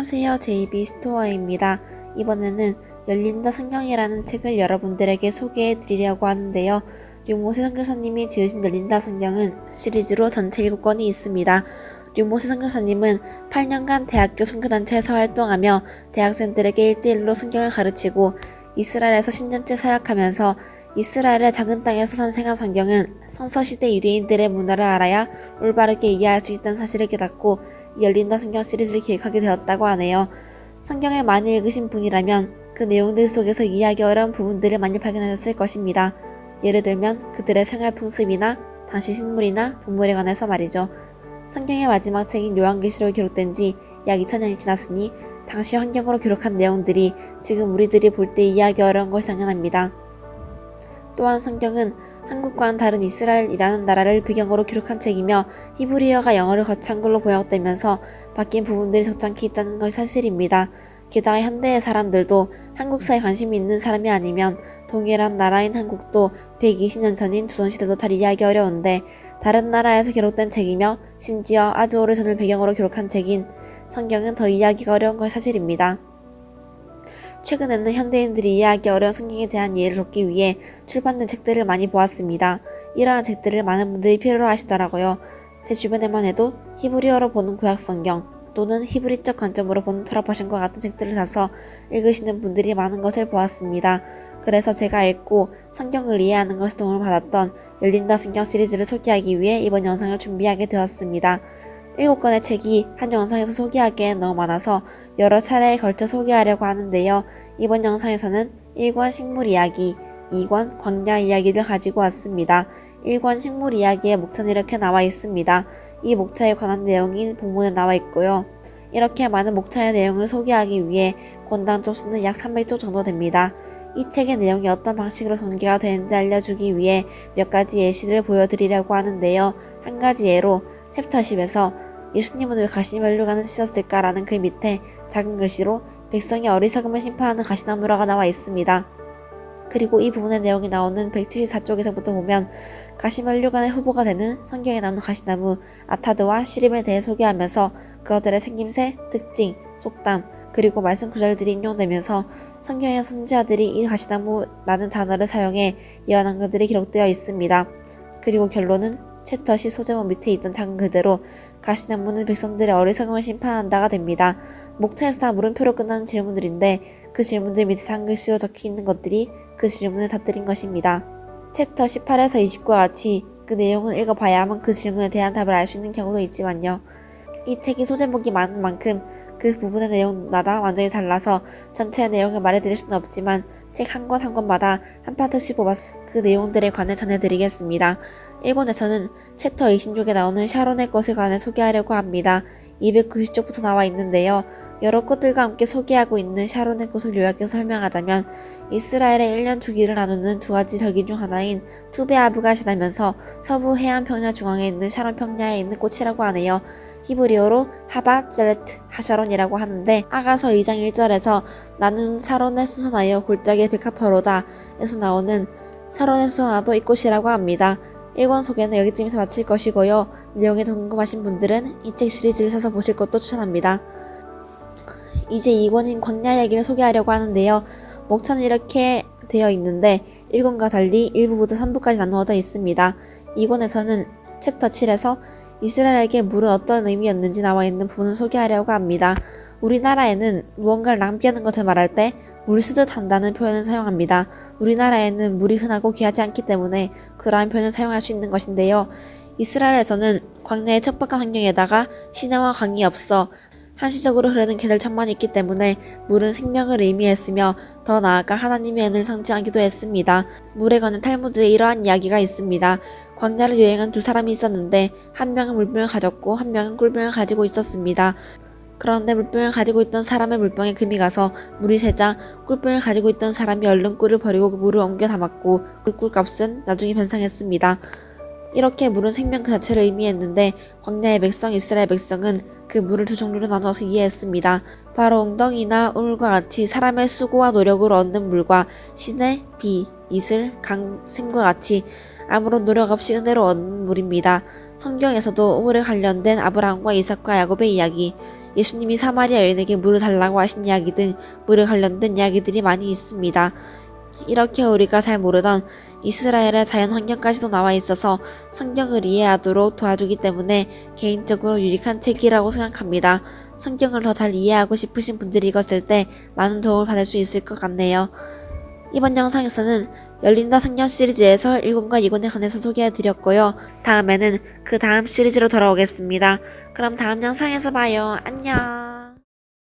안녕하세요. JB 스토어입니다. 이번에는 열린다 성경이라는 책을 여러분들에게 소개해 드리려고 하는데요. 류모세 선교사님이 지으신 열린다 성경은 시리즈로 전체 7권이 있습니다. 류모세 선교사님은 8년간 대학교 선교단체에서 활동하며 대학생들에게 1대1로 성경을 가르치고 이스라엘에서 10년째 사역하면서 이스라엘의 작은 땅에서 탄생한 성경은 성서시대 유대인들의 문화를 알아야 올바르게 이해할 수 있다는 사실을 깨닫고 이 열린다 성경 시리즈를 기획하게 되었다고 하네요. 성경을 많이 읽으신 분이라면 그 내용들 속에서 이해하기 어려운 부분들을 많이 발견하셨을 것입니다. 예를 들면 그들의 생활 풍습이나 당시 식물이나 동물에 관해서 말이죠. 성경의 마지막 책인 요한계시록이 기록된 지 약 2000년이 지났으니 당시 환경으로 기록한 내용들이 지금 우리들이 볼 때 이해하기 어려운 것이 당연합니다. 또한 성경은 한국과는 다른 이스라엘이라는 나라를 배경으로 기록한 책이며 히브리어가 영어를 거친 걸로 번역되면서 바뀐 부분들이 적잖게 있다는 것이 사실입니다. 게다가 현대의 사람들도 한국사에 관심이 있는 사람이 아니면 동일한 나라인 한국도 120년 전인 조선시대도 잘 이해하기 어려운데 다른 나라에서 기록된 책이며 심지어 아주 오래전을 배경으로 기록한 책인 성경은 더 이해하기가 어려운 것이 사실입니다. 최근에는 현대인들이 이해하기 어려운 성경에 대한 이해를 돕기 위해 출판된 책들을 많이 보았습니다. 이러한 책들을 많은 분들이 필요로 하시더라고요. 제 주변에만 해도 히브리어로 보는 구약 성경 또는 히브리적 관점으로 보는 토라파신과 같은 책들을 사서 읽으시는 분들이 많은 것을 보았습니다. 그래서 제가 읽고 성경을 이해하는 것에 도움을 받았던 열린다 성경 시리즈를 소개하기 위해 이번 영상을 준비하게 되었습니다. 7권의 책이 한 영상에서 소개하기엔 너무 많아서 여러 차례에 걸쳐 소개하려고 하는데요. 이번 영상에서는 1권 식물 이야기, 2권 광야 이야기를 가지고 왔습니다. 1권 식물 이야기의 목차는 이렇게 나와 있습니다. 이 목차에 관한 내용이 본문에 나와 있고요. 이렇게 많은 목차의 내용을 소개하기 위해 권당 쪽수는 약 300쪽 정도 됩니다. 이 책의 내용이 어떤 방식으로 전개가 되는지 알려주기 위해 몇 가지 예시를 보여드리려고 하는데요. 한 가지 예로 챕터 10에서 예수님은 왜 가시멜로 가는 쓰셨을까라는 글 밑에 작은 글씨로 백성이 어리석음을 심판하는 가시나무라가 나와 있습니다. 그리고 이 부분의 내용이 나오는 174쪽에서부터 보면 가시멜류간의 후보가 되는 성경에 나오는 가시나무 아타드와 시림에 대해 소개하면서 그것들의 생김새, 특징, 속담, 그리고 말씀 구절들이 인용되면서 성경의 선지자들이 이 가시나무라는 단어를 사용해 예언한 것들이 기록되어 있습니다. 그리고 결론은 챕터 10 소제목 밑에 있던 작은 글대로 가시나무는 백성들의 어리석음을 심판한다가 됩니다. 목차에서 다 물음표로 끝나는 질문들인데 그 질문들 밑에 작은 글씨로 적혀 있는 것들이 그 질문을 답드린 것입니다. 챕터 18에서 20과 같이 그 내용을 읽어봐야만 그 질문에 대한 답을 알 수 있는 경우도 있지만요. 이 책이 소제목이 많은 만큼 그 부분의 내용마다 완전히 달라서 전체 내용을 말해드릴 수는 없지만 책 한 권한 권마다 한 파트씩 뽑아서 그 내용들에 관해 전해드리겠습니다. 1권에서는 챕터 26에 나오는 샤론의 것에 관해 소개하려고 합니다. 290쪽부터 나와 있는데요. 여러 꽃들과 함께 소개하고 있는 샤론의 꽃을 요약해서 설명하자면 이스라엘의 1년 주기를 나누는 두 가지 절기 중 하나인 투베아브가 지나면서 서부 해안 평야 중앙에 있는 샤론 평야에 있는 꽃이라고 하네요. 히브리어로 하바 젤레트 하샤론이라고 하는데 아가서 2장 1절에서 나는 사론에 수선하여 골짜기 베카퍼로다 에서 나오는 사론에 수선하도 이 꽃이라고 합니다. 1권 소개는 여기쯤에서 마칠 것이고요. 내용이 더 궁금하신 분들은 이 책 시리즈를 사서 보실 것도 추천합니다. 이제 2권인 광야 이야기를 소개하려고 하는데요. 목차는 이렇게 되어 있는데 1권과 달리 1부부터 3부까지 나누어져 있습니다. 2권에서는 챕터 7에서 이스라엘에게 물은 어떤 의미였는지 나와 있는 부분을 소개하려고 합니다. 우리나라에는 무언가를 낭비하는 것을 말할 때 물 쓰듯 한다는 표현을 사용합니다. 우리나라에는 물이 흔하고 귀하지 않기 때문에 그러한 표현을 사용할 수 있는 것인데요. 이스라엘에서는 광야의 척박한 환경에다가 시내와 강이 없어 한시적으로 흐르는 계절천만이 있기 때문에 물은 생명을 의미했으며 더 나아가 하나님의 은을 상징하기도 했습니다. 물에 관한 탈무드에 이러한 이야기가 있습니다. 광야를 여행한 두 사람이 있었는데 한 명은 물병을 가졌고 한 명은 꿀병을 가지고 있었습니다. 그런데 물병을 가지고 있던 사람의 물병에 금이 가서 물이 새자 꿀병을 가지고 있던 사람이 얼른 꿀을 버리고 그 물을 옮겨 담았고 그 꿀값은 나중에 변상했습니다. 이렇게 물은 생명 그 자체를 의미했는데 광야의 백성 이스라엘 백성은 그 물을 두 종류로 나눠서 이해했습니다. 바로 웅덩이나 우물과 같이 사람의 수고와 노력으로 얻는 물과 신의 비, 이슬, 강, 샘과 같이 아무런 노력 없이 은혜로 얻는 물입니다. 성경에서도 우물에 관련된 아브라함과 이삭과 야곱의 이야기, 예수님이 사마리아 여인에게 물을 달라고 하신 이야기 등 물에 관련된 이야기들이 많이 있습니다. 이렇게 우리가 잘 모르던 이스라엘의 자연 환경까지도 나와 있어서 성경을 이해하도록 도와주기 때문에 개인적으로 유익한 책이라고 생각합니다. 성경을 더 잘 이해하고 싶으신 분들이 읽었을 때 많은 도움을 받을 수 있을 것 같네요. 이번 영상에서는 열린다 성경 시리즈에서 1권과 2권에 관해서 소개해 드렸고요. 다음에는 그 다음 시리즈로 돌아오겠습니다. 그럼 다음 영상에서 봐요. 안녕.